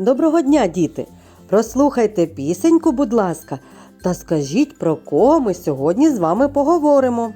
Доброго дня, діти! Прослухайте пісеньку, будь ласка, та скажіть, про кого ми сьогодні з вами поговоримо.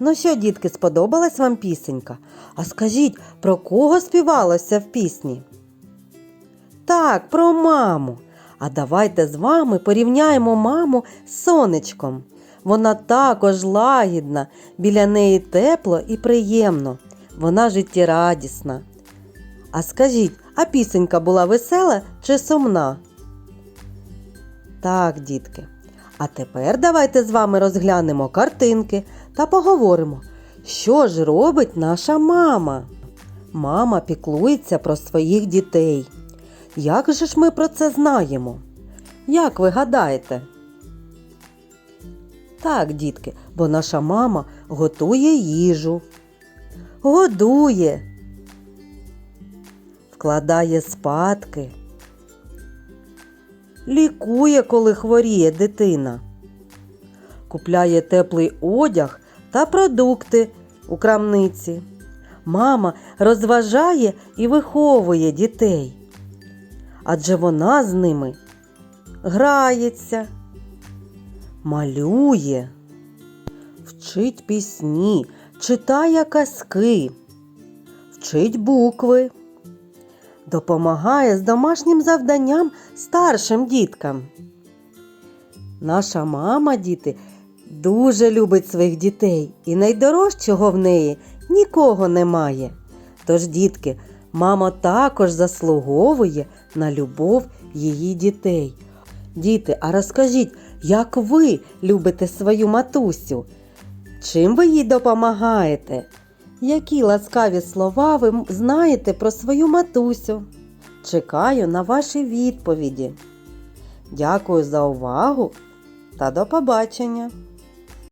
Ну що, дітки, сподобалась вам пісенька? А скажіть, про кого співалося в пісні? Так, про маму. А давайте з вами порівняємо маму з сонечком. Вона також лагідна, біля неї тепло і приємно. Вона життєрадісна. А скажіть, а пісенька була весела чи сумна? Так, дітки. А тепер давайте з вами розглянемо картинки та поговоримо, що ж робить наша мама. Мама піклується про своїх дітей. Як же ж ми про це знаємо? Як ви гадаєте? Так, дітки, бо наша мама готує їжу, годує, вкладає спадки, лікує, коли хворіє дитина, купляє теплий одяг та продукти у крамниці. Мама розважає і виховує дітей, адже вона з ними грається, малює, вчить пісні, читає казки, вчить букви, допомагає з домашнім завданням старшим діткам. Наша мама, діти, дуже любить своїх дітей, і найдорожчого в неї нікого немає. Тож, дітки, мама також заслуговує на любов її дітей. Діти, а розкажіть, як ви любите свою матусю? Чим ви їй допомагаєте? Які ласкаві слова ви знаєте про свою матусю? Чекаю на ваші відповіді. Дякую за увагу та до побачення!